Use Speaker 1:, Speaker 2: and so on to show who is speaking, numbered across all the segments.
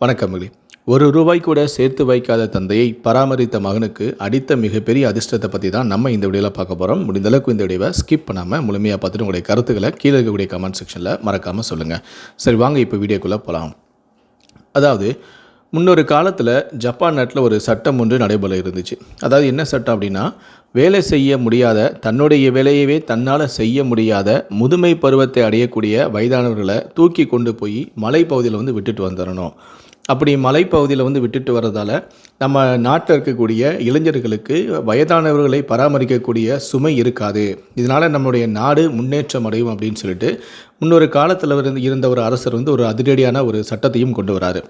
Speaker 1: வணக்கம் ஒரு ரூபாய் கூட சேர்த்து வைக்காத தந்தையை பராமரித்த மகனுக்கு அடித்த மிகப்பெரிய அதிர்ஷ்டத்தை பற்றி தான் நம்ம இந்த வீடியோவில் பார்க்க போகிறோம் முடிந்த அளவுக்கு இந்த வீடியோவை ஸ்கிப் பண்ணாமல் முழுமையாக பார்த்துட்டு உங்களுடைய கருத்துக்களை கீழே இருக்கக்கூடிய கமெண்ட் செக்ஷனில் மறக்காமல் சொல்லுங்கள் சரி வாங்க இப்போ வீடியோக்குள்ளே போகலாம் அதாவது முன்னொரு காலத்தில் ஜப்பான் நாட்டில் ஒரு சட்டம் ஒன்று நடைபெற இருந்துச்சு. அதாவது என்ன சட்டம் அப்படின்னா வேலை செய்ய முடியாத தன்னுடைய வேலையவே தன்னால் செய்ய முடியாத முதுமை பருவத்தை அடையக்கூடிய வயதானவர்களை தூக்கி கொண்டு போய் மலைப்பகுதியில் வந்து விட்டுட்டு வந்துடணும் அப்படி மலைப்பகுதியில் வந்து விட்டுட்டு வர்றதால நம்ம நாட்டில் இருக்கக்கூடிய இளைஞர்களுக்கு வயதானவர்களை பராமரிக்கக்கூடிய சுமை இருக்காது. இதனால் நம்மளுடைய நாடு முன்னேற்றம் அடையும் அப்படின்னு சொல்லிட்டு முன்னொரு காலத்தில் இருந்து இருந்த ஒரு அரசர் வந்து ஒரு அதிரடியான ஒரு சட்டத்தையும் கொண்டு வராரு.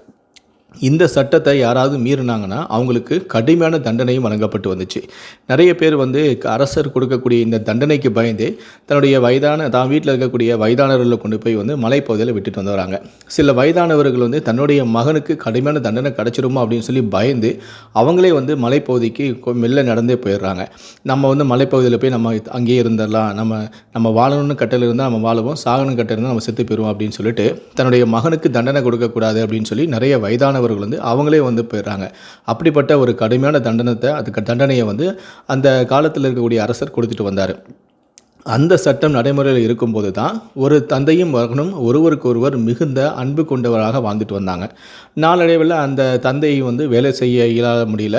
Speaker 1: இந்த சட்டத்தை யாராவது மீறினாங்கன்னா அவங்களுக்கு கடுமையான தண்டனையும் வழங்கப்பட்டு வந்துச்சு. நிறைய பேர் வந்து அரசர் கொடுக்கக்கூடிய இந்த தண்டனைக்கு பயந்து தன்னுடைய வயதான தான் வீட்டில் இருக்கக்கூடிய வயதானவர்களை கொண்டு போய் வந்து மலைப்பகுதியில் விட்டுட்டு வந்து வராங்க. சில வயதானவர்கள் வந்து தன்னுடைய மகனுக்கு கடுமையான தண்டனை கிடச்சிருமோ அப்படின்னு சொல்லி பயந்து அவங்களே வந்து மலைப்பகுதிக்கு கொ- மெல்ல நடந்தே போயிடுறாங்க. நம்ம வந்து மலைப்பகுதியில் போய் நம்ம அங்கேயே இருந்துடலாம். நம்ம நம்ம வாழணும்னு கட்டையில் இருந்தால் நம்ம வாழுவோம். சாகணும் கட்டையில் இருந்தால் நம்ம செத்து போயிடுவோம் அப்படின்னு சொல்லிட்டு தன்னுடைய மகனுக்கு தண்டனை கொடுக்கக்கூடாது அப்படின்னு சொல்லி நிறைய வயதான மாணவர்கள் வந்து அவங்களே வந்து போயிடுறாங்க. அப்படிப்பட்ட ஒரு கடுமையான தண்டனத்தை அதுக்கு தண்டனையை வந்து அந்த காலத்தில் இருக்கக்கூடிய அரசர் கொடுத்துட்டு வந்தார். அந்த சட்டம் நடைமுறையில் இருக்கும்போது தான் ஒரு தந்தையும் மகனும் ஒருவருக்கொருவர் மிகுந்த அன்பு கொண்டவராக வாழ்ந்துட்டு வந்தாங்க. நாளடைவில் அந்த தந்தையை வந்து வேலை செய்ய இயலாத முடியல.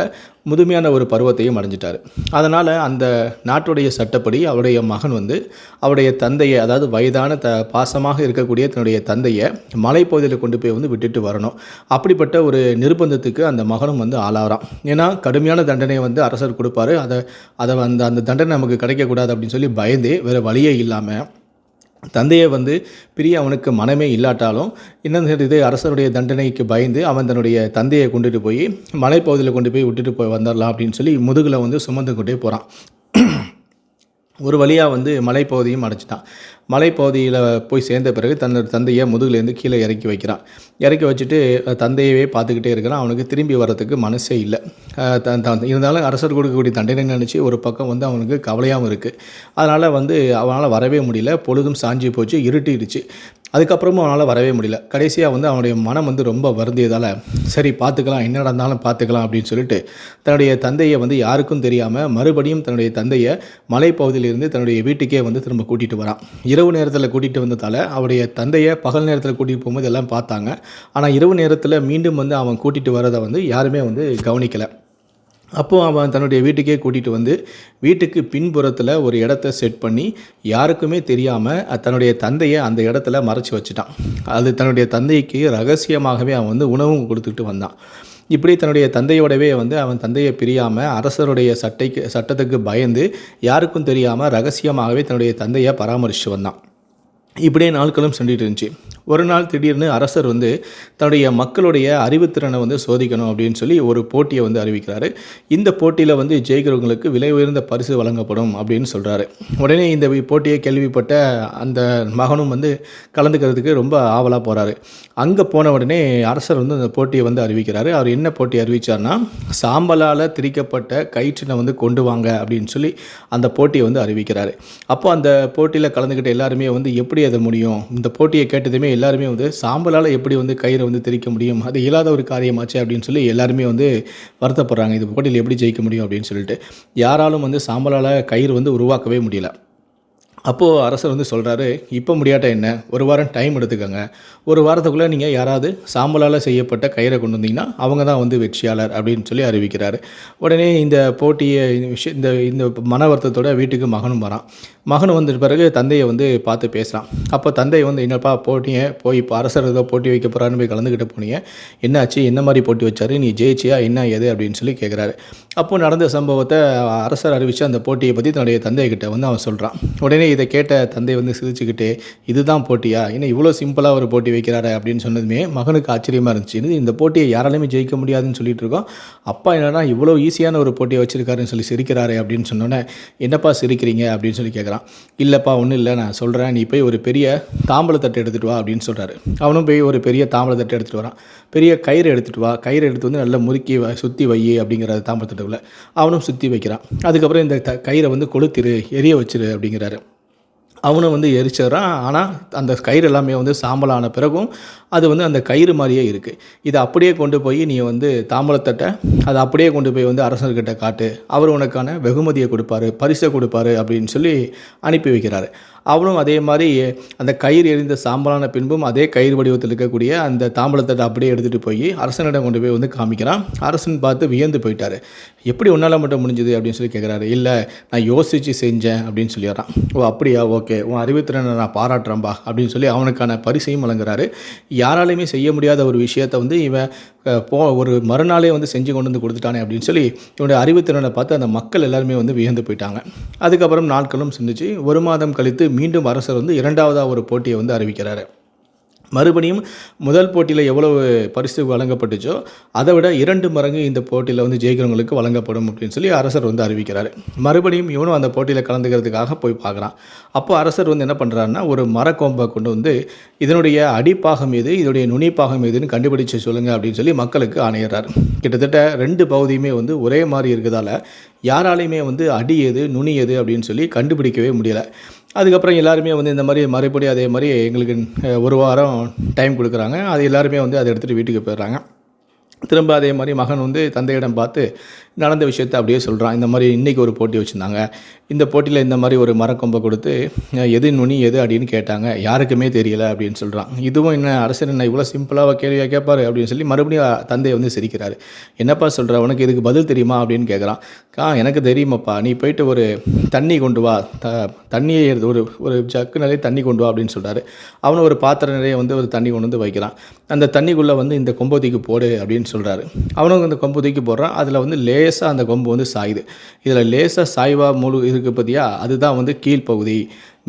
Speaker 1: முதுமையான ஒரு பருவத்தையும் அடைஞ்சிட்டார். அதனால் அந்த நாட்டுடைய சட்டப்படி அவருடைய மகன் வந்து அவருடைய தந்தையை அதாவது வயதான த பாசமாக இருக்கக்கூடிய தன்னுடைய தந்தையை மலைப்பகுதியில் கொண்டு போய் வந்து விட்டுட்டு வரணும். அப்படிப்பட்ட ஒரு நிர்பந்தத்துக்கு அந்த மகனும் வந்து ஆளாகிறான். ஏன்னா கடுமையான தண்டனையை வந்து அரசர் கொடுப்பாரு. அதை அதை அந்த அந்த தண்டனை நமக்கு கிடைக்கக்கூடாது அப்படின்னு சொல்லி பயந்தே வேறு வழியே இல்லாமல் தந்தையை வந்து பிரிய அவனுக்கு மனமே இல்லாட்டாலும் என்ன இது அரசனுடைய தண்டனைக்கு பயந்து அவன் தன்னுடைய தந்தையை கொண்டுட்டு போய் மலைப்பகுதியில் கொண்டு போய் விட்டுட்டு போய் வந்துடலாம் அப்படின்னு சொல்லி முதுகில் வந்து சுமந்து கொண்டே போகிறான் ஒரு வழியாக வந்து மலைப்பகுதியும் அடைச்சிட்டான். மலைப்பகுதியில் போய் சேர்ந்த பிறகு தன்னோட தந்தையை முதுகுலேருந்து கீழே இறக்கி வைக்கிறான். இறக்கி வச்சுட்டு தந்தையவே பார்த்துக்கிட்டே இருக்கிறான். அவனுக்கு திரும்பி வர்றதுக்கு மனசே இல்லை. இருந்தாலும் அரசர் கொடுக்கக்கூடிய தண்டனை நினச்சி ஒரு பக்கம் வந்து அவனுக்கு கவலையாகவும் இருக்குது அதனால் வந்து அவனால் வரவே முடியல. பொழுதும் சாஞ்சி போச்சு இருட்டிடுச்சு. அதுக்கப்புறமும் அவனால் வரவே முடியல. கடைசியாக வந்து அவனுடைய மனம் வந்து ரொம்ப வருந்தியதால் சரி பார்த்துக்கலாம் என்ன நடந்தாலும் பார்த்துக்கலாம் அப்படின்னு சொல்லிட்டு தன்னுடைய தந்தையை வந்து யாருக்கும் தெரியாமல் மறுபடியும் தன்னுடைய தந்தையை மலைப்பகுதியிலிருந்து தன்னுடைய வீட்டுக்கே வந்து திரும்ப கூட்டிகிட்டு வரான். இரவு நேரத்தில் கூட்டிகிட்டு வந்ததால் அவருடைய தந்தையை பகல் நேரத்தில் கூட்டிகிட்டு போகும்போது எல்லாம் பார்த்தாங்க. ஆனால் இரவு நேரத்தில் மீண்டும் வந்து அவன் கூட்டிகிட்டு வரதை வந்து யாருமே வந்து கவனிக்கலை. அப்போது அவன் தன்னுடைய வீட்டுக்கே கூட்டிகிட்டு வந்து வீட்டுக்கு பின்புறத்தில் ஒரு இடத்த செட் பண்ணி யாருக்குமே தெரியாமல் தன்னுடைய தந்தையை அந்த இடத்துல மறைச்சி வச்சுட்டான். அது தன்னுடைய தந்தைக்கு ரகசியமாகவே அவன் வந்து உணவும் கொடுத்துட்டு வந்தான். இப்படி தன்னுடைய தந்தையோடவே வந்து அவன் தந்தையை பிரியாமல் அரசருடைய சட்டைக்கு சட்டத்துக்கு பயந்து யாருக்கும் தெரியாமல் ரகசியமாகவே தன்னுடைய தந்தையை பராமரித்து வந்தான். இப்படியே நாட்களும் சென்றுட்டு இருந்துச்சு. ஒரு நாள் திடீர்னு அரசர் வந்து தன்னுடைய மக்களுடைய அறிவுத்திறனை வந்து சோதிக்கணும் அப்படின்னு சொல்லி ஒரு போட்டியை வந்து அறிவிக்கிறாரு. இந்த போட்டியில் வந்து ஜெயிக்கிறவங்களுக்கு விலை உயர்ந்த பரிசு வழங்கப்படும் அப்படின்னு சொல்கிறாரு உடனே இந்த போட்டியை கேள்விப்பட்ட அந்த மகனும் வந்து கலந்துக்கிறதுக்கு ரொம்ப ஆவலாக போகிறாரு அங்கே போன உடனே அரசர் வந்து அந்த போட்டியை வந்து அறிவிக்கிறாரு. அவர் என்ன போட்டி அறிவித்தார்னா சாம்பலால் திரிக்கப்பட்ட கயிற்றினை வந்து கொண்டு வாங்க அப்படின்னு சொல்லி அந்த போட்டியை வந்து அறிவிக்கிறாரு. அப்போ அந்த போட்டியில் கலந்துக்கிட்ட எல்லாருமே வந்து எப்படி அது முடியும்? இந்த போட்டியை கேட்டதுமே எல்லாருமே வந்து சாம்பலால் எப்படி வந்து கயிறை வந்து திரிக்க முடியும்? அது இல்லாத ஒரு காரியமாச்சு? அப்படின்னு சொல்லி எல்லாருமே வந்து வருத்தப்படுறாங்க. இந்த போட்டியில் எப்படி ஜெயிக்க முடியும்? அப்படின்னு சொல்லிட்டு. யாராலும் வந்து சாம்பலால் கயிறு வந்து உருவாக்கவே முடியல. அப்போது அரசர் வந்து சொல்கிறாரு இப்போ முடியாட்ட என்ன? ஒரு வாரம் டைம் எடுத்துக்கோங்க. ஒரு வாரத்துக்குள்ளே நீங்கள் யாராவது சாம்பலால் செய்யப்பட்ட கயிறை கொண்டு வந்தீங்கன்னா அவங்க தான் வந்து வெற்றியாளர் அப்படின்னு சொல்லி அறிவிக்கிறாரு. உடனே இந்த போட்டியை இந்த விஷயம் இந்த இந்த மன வருத்தத்தோட வீட்டுக்கு மகனும் வரான். மகன் வந்த பிறகு தந்தையை வந்து பார்த்து பேசுகிறான் அப்போ தந்தை வந்து என்னப்பா போட்டியை போய் இப்போ அரசர் ஏதோ போட்டி வைக்க போகிறான்னு போய் கலந்துக்கிட்ட போனீங்க. என்னாச்சு? என்ன மாதிரி போட்டி வச்சாரு? நீ ஜெயிச்சியா? என்ன எது? அப்படின்னு சொல்லி கேட்குறாரு அப்போது நடந்த சம்பவத்தை அரசர் அறிவித்து அந்த போட்டியை பற்றி தன்னுடைய தந்தைகிட்ட வந்து அவன் சொல்கிறான் உடனே இதை கேட்ட தந்தை வந்து சிரிச்சுக்கிட்டே இதுதான் போட்டியா? என்ன இவ்வளோ சிம்பிளாக ஒரு போட்டி வைக்கிறாரு? அப்படின்னு சொன்னதுமே மகனுக்கு ஆச்சரியமாக இருந்துச்சு. இந்த போட்டியை யாராலையுமே ஜெயிக்க முடியாதுன்னு சொல்லிட்டு இருக்கோம். அப்பா என்னன்னா இவ்வளோ ஈஸியான ஒரு போட்டியை வச்சிருக்காருன்னு சொல்லி சிரிக்கிறாரே? அப்படின்னு சொன்னோன்னே என்னப்பா சிரிக்கிறீங்க? அப்படின்னு சொல்லி கேட்குறான் இல்லைப்பா ஒன்றும் இல்லை. நான் சொல்கிறேன் நீ போய் ஒரு பெரிய தாம்பழத்தட்டை எடுத்துகிட்டு வா அப்படின்னு சொல்கிறாரு அவனும் போய் ஒரு பெரிய தாம்பழத்தட்டை எடுத்துகிட்டு வரான். பெரிய கயிறு எடுத்துகிட்டு வா. கயிறு எடுத்து வந்து நல்லா முறுக்கி வ- சுற்றி வை அப்படிங்கிற தாம்பளத்தட்டுக்குள்ளே அவனும் சுற்றி வைக்கிறான். அதுக்கப்புறம் இந்த த கயிறை வந்து கொளுத்திரு எரிய வச்சிரு அப்படிங்கிறாரு. அவனும் வந்து எரிச்சிடுறான். ஆனால் அந்த கயிறு எல்லாமே வந்து சாம்பலான பிறகும் அது வந்து அந்த கயிறு மாதிரியே இருக்குது இதை அப்படியே கொண்டு போய் நீ வந்து தாம்பலத்தட்டை அதை அப்படியே கொண்டு போய் வந்து அரசர்கிட்ட காட்டு. அவர் உனக்கான வெகுமதியை கொடுப்பாரு பரிசை கொடுப்பாரு அப்படின்னு சொல்லி அனுப்பி வைக்கிறாரு. அவளும் அதே மாதிரி அந்த கயிறு எரிந்த சாம்பலான பின்பும் அதே கயிறு வடிவத்தில் இருக்கக்கூடிய அந்த தாம்பலத்தட்டை அப்படியே எடுத்துகிட்டு போய் அரசனிடம் கொண்டு போய் வந்து காமிக்கிறான். அரசன் பார்த்து வியந்து போயிட்டாரு. எப்படி உன்னால் மட்டும் முடிஞ்சுது அப்படின்னு சொல்லி கேட்குறாரு இல்லை நான் யோசித்து செஞ்சேன் அப்படின்னு சொல்லிடுறான். ஓ அப்படியா? ஓகே. உன் அறிவுத்திறனை நான் பாராட்டுறேன்பா அப்படின்னு சொல்லி அவனுக்கான பரிசையும் வழங்குறாரு. யாராலையுமே செய்ய முடியாத ஒரு விஷயத்தை வந்து இவன் போ ஒரு மறுநாளே வந்து செஞ்சு கொண்டு வந்து கொடுத்துட்டானே அப்படின்னு சொல்லி இவனுடைய அறிவுத்திறனை பார்த்து அந்த மக்கள் எல்லாருமே வந்து வியந்து போயிட்டாங்க. அதுக்கப்புறம் நாட்களும் செஞ்சிச்சு ஒரு மாதம் கழித்து மீண்டும் அரசர் வந்து இரண்டாவதாக ஒரு போட்டியை வந்து அறிவிக்கிறாரு. மறுபடியும் முதல் போட்டியில் எவ்வளவு பரிசு வழங்கப்பட்டுச்சோ அதை விட இரண்டு மடங்கு இந்த போட்டியில் வந்து ஜெயிக்கிறவங்களுக்கு வழங்கப்படும் அப்படின்னு சொல்லி அரசர் வந்து அறிவிக்கிறார். மறுபடியும் இவனும் அந்த போட்டியில் கலந்துக்கிறதுக்காக போய் பார்க்குறான். அப்போ அரசர் வந்து என்ன பண்ணுறாருன்னா ஒரு மரக்கோம்பை கொண்டு வந்து இதனுடைய அடிப்பாகம் எது இதனுடைய நுனிப்பாகம் எதுன்னு கண்டுபிடிச்சு சொல்லுங்கள் அப்படின்னு சொல்லி மக்களுக்கு ஆணையிறார் கிட்டத்தட்ட ரெண்டு பகுதியுமே வந்து ஒரே மாதிரி இருக்கிறதால யாராலையுமே வந்து அடி எது நுனி எது அப்படின்னு சொல்லி கண்டுபிடிக்கவே முடியலை. அதுக்கப்புறம் எல்லாருமே வந்து இந்த மாதிரி மறுபடி அதே மாதிரி எங்களுக்கு ஒரு வாரம் டைம் கொடுக்குறாங்க. அது எல்லாருமே வந்து அதை எடுத்துகிட்டு வீட்டுக்கு போயிடுறாங்க. திரும்ப அதே மாதிரி மகன் வந்து தந்தையிடம் பார்த்து நடந்த விஷயத்தை அப்படியே சொல்கிறான் இந்த மாதிரி இன்றைக்கி ஒரு போட்டி வச்சுருந்தாங்க. இந்த போட்டியில் இந்த மாதிரி ஒரு மரக்கொம்பை கொடுத்து எது நுனி எது அப்படின்னு கேட்டாங்க. யாருக்குமே தெரியலை அப்படின்னு சொல்கிறான் இதுவும் என்ன அரசர் என்ன இவ்வளோ சிம்பிளாக கேள்வியாக கேட்பார்? அப்படின்னு சொல்லி மறுபடியும் தந்தை வந்து சிரிக்கிறாரு. என்னப்பா சொல்கிற உனக்கு இதுக்கு பதில் தெரியுமா? அப்படின்னு கேட்குறான் கா எனக்கு தெரியுமாப்பா. நீ போயிட்டு ஒரு தண்ணி கொண்டு வா. த தண்ணியை ஒரு ஒரு ஜக்கு நிறைய தண்ணி கொண்டு வா அப்படின்னு சொல்கிறாரு அவனும் ஒரு பாத்திரம் நிறைய வந்து ஒரு தண்ணி கொண்டு வந்து வைக்கிறான். அந்த தண்ணிக்குள்ளே வந்து இந்த கொம்பு போடு அப்படின்னு சொல்கிறாரு அவனும் அந்த கொம்பு தூக்கி போடுறான். அதில் வந்து லே லேசாக அந்த கொம்பு வந்து சாயுது. இதில் லேசாக சாய்வாக முழு இருக்குது பார்த்தியா அதுதான் வந்து கீழ்ப்பகுதி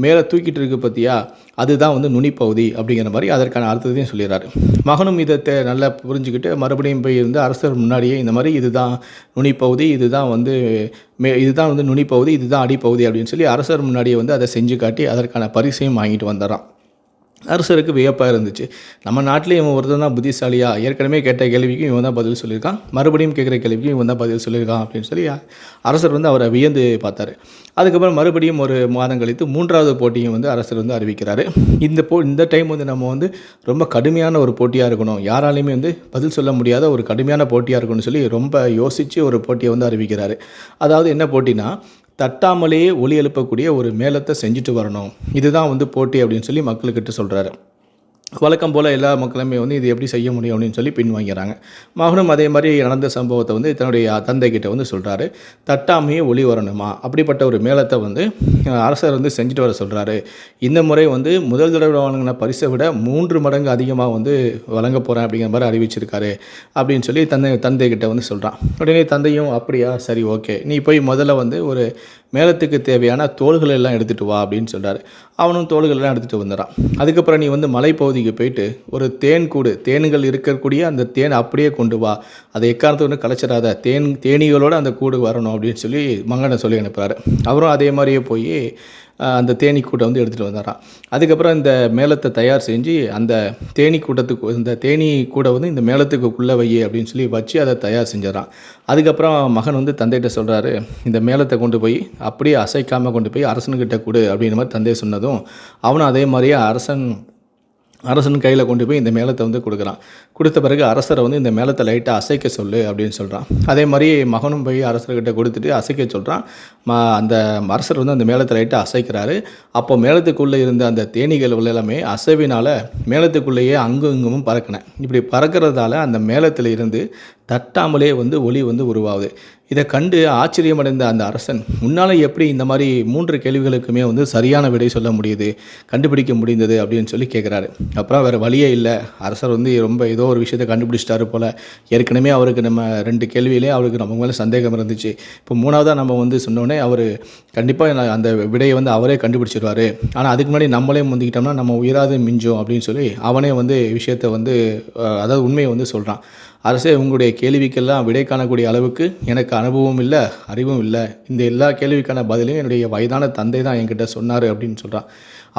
Speaker 1: மேலே தூக்கிட்டு இருக்கு பார்த்தியா அதுதான் வந்து நுனிப்பகுதி அப்படிங்கிற மாதிரி அதற்கான அர்த்தத்தையும் சொல்லிடுறாரு. மகனும் இதை நல்லா புரிஞ்சுக்கிட்டு மறுபடியும் போய் இருந்து அரசர் முன்னாடியே இந்த மாதிரி இதுதான் நுனிப்பகுதி இதுதான் வந்து மே இதுதான் வந்து நுனிப்பகுதி இதுதான் அடிப்பகுதி அப்படின்னு சொல்லி அரசர் முன்னாடியே வந்து அதை செஞ்சு காட்டி அதற்கான பரிசையும் வாங்கிட்டு வந்துடுறான். அரசருக்கு வியப்பாக இருந்துச்சு. நம்ம நாட்டிலே இவன் ஒருத்தன் தான் புத்திசாலியா? ஏற்கனவே கேட்ட கேள்விக்கும் இவன் தான் பதில் சொல்லியிருக்கான். மறுபடியும் கேட்குற கேள்விக்கும் இவன் தான் பதில் சொல்லியிருக்கான் அப்படின்னு சொல்லி அரசர் வந்து அவரை வியந்து பார்த்தாரு. அதுக்கப்புறம் மறுபடியும் ஒரு மாதம் கழித்து மூன்றாவது போட்டியும் வந்து அரசர் வந்து அறிவிக்கிறாரு. இந்த போ இந்த டைம் வந்து நம்ம வந்து ரொம்ப கடுமையான ஒரு போட்டியாக இருக்கணும். யாராலையுமே வந்து பதில் சொல்ல முடியாத ஒரு கடுமையான போட்டியாக இருக்கணும்னு சொல்லி ரொம்ப யோசித்து ஒரு போட்டியை வந்து அறிவிக்கிறாரு. அதாவது என்ன போட்டினா தட்டாமலேயே ஒலி எழுப்பக்கூடிய ஒரு மேளத்தை செஞ்சுட்டு வரணும். இதுதான் வந்து போட்டி அப்படின்னு சொல்லி மக்கள்கிட்ட சொல்கிறாரு வழக்கம் போல் எல்லா மக்களுமே வந்து இது எப்படி செய்ய முடியும் அப்படின்னு சொல்லி பின்வாங்கிறாங்க. மகனும் அதே மாதிரி நடந்த சம்பவத்தை வந்து தன்னுடைய தந்தைக்கிட்ட வந்து சொல்கிறாரு தட்டாமையே ஒளி வரணுமா? அப்படிப்பட்ட ஒரு மேளத்தை வந்து அரசர் வந்து செஞ்சுட்டு வர சொல்கிறாரு இந்த முறை வந்து முதல் தடவை வழங்கின பரிசை விட மூன்று மடங்கு அதிகமாக வந்து வழங்க போகிறேன் அப்படிங்கிற மாதிரி அறிவிச்சிருக்காரு அப்படின்னு சொல்லி தந்தை தந்தைக்கிட்ட வந்து சொல்கிறான் உடனே தந்தையும் அப்படியா? சரி ஓகே. நீ போய் முதல்ல வந்து ஒரு மேளத்துக்கு தேவையான தோள்கள் எல்லாம் எடுத்துகிட்டு வா அப்படின்னு சொல்கிறாரு அவனும் தோள்கள் எல்லாம் எடுத்துகிட்டு வந்துடுறான் அதுக்கப்புறம் நீ வந்து மலைப்பகுதிக்கு போயிட்டு ஒரு தேன் கூடு தேன்கள் இருக்கக்கூடிய அந்த தேன் அப்படியே கொண்டு வா. அதை எக்காரணத்தை ஒன்று கலைச்சிடாத. தேன் தேனீகளோடு அந்த கூடு வரணும் அப்படின்னு சொல்லி மங்கனை சொல்லி அனுப்புகிறாரு அவரும் அதே மாதிரியே போய் அந்த தேனி கூட்டம் வந்து எடுத்துகிட்டு வந்தாராம். அதுக்கப்புறம் இந்த மேளத்தை தயார் செஞ்சு அந்த தேனி கூட்டத்துக்கு இந்த தேனீ கூட வந்து இந்த மேளத்துக்குள்ளே வை அப்படின்னு சொல்லி வச்சு அதை தயார் செஞ்சிடறான். அதுக்கப்புறம் மகன் வந்து தந்தைகிட்ட சொல்கிறாரு இந்த மேளத்தை கொண்டு போய் அப்படியே அசைக்காமல் கொண்டு போய் அரசனுக்கிட்ட கொடு அப்படின்ற மாதிரி தந்தை சொன்னதும் அவனும் அதே மாதிரியே அரசன் அரசன் கையில் கொண்டு போய் இந்த மேளத்தை வந்து கொடுக்குறான். கொடுத்த பிறகு அரசரை வந்து இந்த மேளத்தை லைட்டாக அசைக்க சொல்லு அப்படின்னு சொல்கிறான் அதே மாதிரி மகனும் போய் அரசர்கிட்ட கொடுத்துட்டு அசைக்க சொல்கிறான் ம அந்த அரசர் வந்து அந்த மேளத்தை லைட்டாக அசைக்கிறாரு. அப்போ மேளத்துக்குள்ளே இருந்த அந்த தேனீகள் எல்லாமே அசைவினால் மேளத்துக்குள்ளேயே அங்கும் இங்குமும் பறக்கினேன் இப்படி பறக்கிறதால அந்த மேளத்தில் இருந்து தட்டாமலே வந்து ஒளி வந்து உருவாகுது. இதை கண்டு ஆச்சரியமடைந்த அந்த அரசன் முன்னால் எப்படி இந்த மாதிரி மூன்று கேள்விகளுக்குமே வந்து சரியான விடை சொல்ல முடியுது கண்டுபிடிக்க முடிந்தது? அப்படின்னு சொல்லி கேட்குறாரு அப்புறம் வேறு வழியே இல்லை. அரசர் வந்து ரொம்ப ஏதோ ஒரு விஷயத்தை கண்டுபிடிச்சிட்டாரு போல். ஏற்கனவே அவருக்கு நம்ம ரெண்டு கேள்வியிலே அவருக்கு நம்ம மேலே சந்தேகம் இருந்துச்சு. இப்போ மூணாவதாக நம்ம வந்து சொன்னோடனே அவர் கண்டிப்பாக அந்த விடையை வந்து அவரே கண்டுபிடிச்சிருவார். ஆனால் அதுக்கு முன்னாடி நம்மளே முந்திக்கிட்டோம்னா நம்ம உயிராது மிஞ்சும் அப்படின்னு சொல்லி அவனே வந்து விஷயத்தை வந்து அதாவது உண்மையை வந்து சொல்கிறான் அரசே உங்களுடைய கேள்விக்கெல்லாம் விடை காணக்கூடிய அளவுக்கு எனக்கு அனுபவம் இல்லை அறிவும் இல்லை. இந்த எல்லா கேள்விக்கான பதிலையும் என்னுடைய வயதான தந்தை தான் என்கிட்ட சொன்னார் அப்படின்னு சொல்கிறான்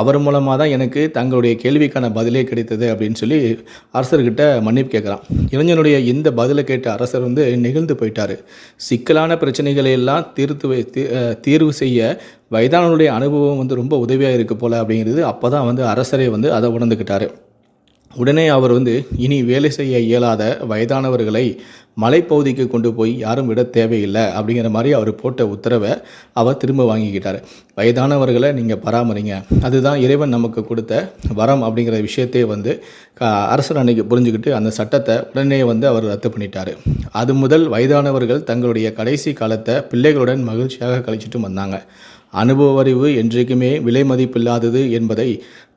Speaker 1: அவர் மூலமாக தான் எனக்கு தங்களுடைய கேள்விக்கான பதிலே கிடைத்தது அப்படின்னு சொல்லி அரசர்கிட்ட மன்னிப்பு கேட்குறான் இளைஞனுடைய இந்த பதிலை கேட்ட அரசர் வந்து நெகிழ்ந்து போயிட்டார். சிக்கலான பிரச்சனைகளை எல்லாம் தீர்த்து வை தீர்வு செய்ய வயதானவருடைய அனுபவம் வந்து ரொம்ப உதவியாக இருக்குது போல் அப்படிங்கிறது அப்போ தான் வந்து அரசரே வந்து அதை உணர்ந்துக்கிட்டாரு உடனே அவர் வந்து இனி வேலை செய்ய இயலாத வயதானவர்களை மலைப்பகுதிக்கு கொண்டு போய் யாரும் விட தேவையில்லை அப்படிங்கிற மாதிரி அவர் போட்ட உத்தரவை அவர் திரும்ப வாங்கிக்கிட்டார். வயதானவர்களை நீங்கள் பராமரிங்க. அதுதான் இறைவன் நமக்கு கொடுத்த வரம் அப்படிங்கிற விஷயத்தையே வந்து அரசர் அன்னைக்கு புரிஞ்சுக்கிட்டு அந்த சட்டத்தை உடனே வந்து அவர் ரத்து பண்ணிட்டார். அது முதல் வயதானவர்கள் தங்களுடைய கடைசி காலத்தை பிள்ளைகளுடன் மகிழ்ச்சியாக கழிச்சிட்டு வந்தாங்க. அனுபவ அறிவு என்றைக்குமே விலை மதிப்பில்லாதது என்பதை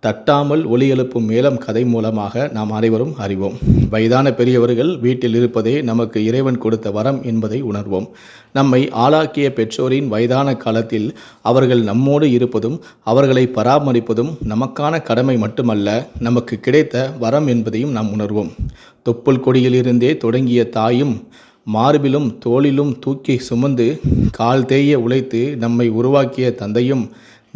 Speaker 1: தட்டாமல் ஒலி எழுப்பும் மேலம் கதை மூலமாக நாம் அனைவரும் அறிவோம். வயதான பெரியவர்கள் வீட்டில் இருப்பதே நமக்கு இறைவன் கொடுத்த வரம் என்பதை உணர்வோம். நம்மை ஆளாக்கிய பெற்றோரின் வயதான காலத்தில் அவர்கள் நம்மோடு இருப்பதும் அவர்களை பராமரிப்பதும் நமக்கான கடமை மட்டுமல்ல நமக்கு கிடைத்த வரம் என்பதையும் நாம் உணர்வோம். தொப்புள் கொடியிலிருந்தே தொடங்கிய தாயும் மார்பிலும் தோளிலும் தூக்கி சுமந்து கால் தேய உழைத்து நம்மை உருவாக்கிய தந்தையும்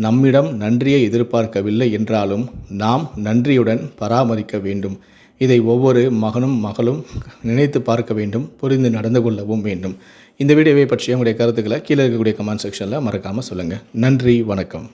Speaker 1: நம்மிடம் நன்றியை எதிர்பார்க்கவில்லை என்றாலும் நாம் நன்றியுடன் பராமரிக்க வேண்டும். இதை ஒவ்வொரு மகனும் மகளும் நினைத்து பார்க்க வேண்டும் புரிந்து நடந்து கொள்ளவும் வேண்டும். இந்த வீடியோவை பற்றிய உங்களுடைய கருத்துக்களை கீழே இருக்கக்கூடிய கமெண்ட் செக்ஷனில் மறக்காமல் சொல்லுங்கள் நன்றி வணக்கம்.